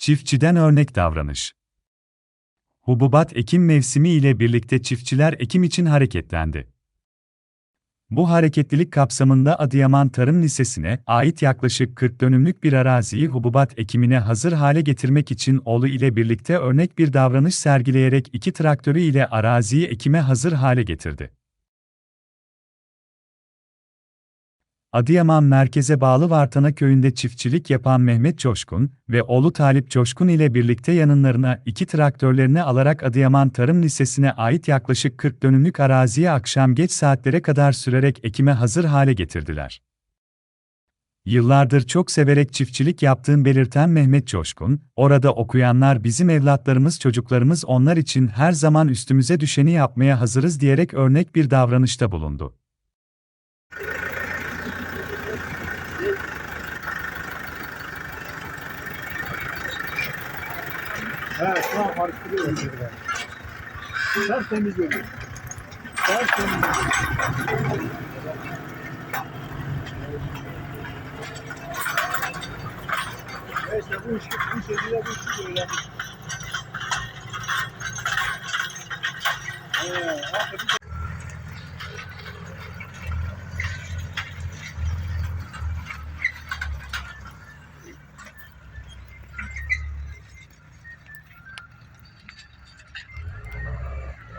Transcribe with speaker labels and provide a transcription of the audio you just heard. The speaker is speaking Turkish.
Speaker 1: Çiftçiden örnek davranış. Hububat ekim mevsimi ile birlikte çiftçiler ekim için hareketlendi. Bu hareketlilik kapsamında Adıyaman Tarım Lisesi'ne ait yaklaşık 40 dönümlük bir araziyi hububat ekimine hazır hale getirmek için oğlu ile birlikte örnek bir davranış sergileyerek iki traktörü ile araziyi ekime hazır hale getirdi. Adıyaman merkeze bağlı Vartana köyünde çiftçilik yapan Mehmet Coşkun ve oğlu Talip Coşkun ile birlikte yanlarına iki traktörlerini alarak Adıyaman Tarım Lisesi'ne ait yaklaşık 40 dönümlük araziyi akşam geç saatlere kadar sürerek ekime hazır hale getirdiler. Yıllardır çok severek çiftçilik yaptığını belirten Mehmet Coşkun, orada okuyanlar bizim evlatlarımız çocuklarımız onlar için her zaman üstümüze düşeni yapmaya hazırız diyerek örnek bir davranışta bulundu.
Speaker 2: Evet, şu an karıştırıyorum. Sen temiz görüyorsun. Sen temiz görüyorsun. Neyse bu iş, bu şekilde bu işi böyle. Ee,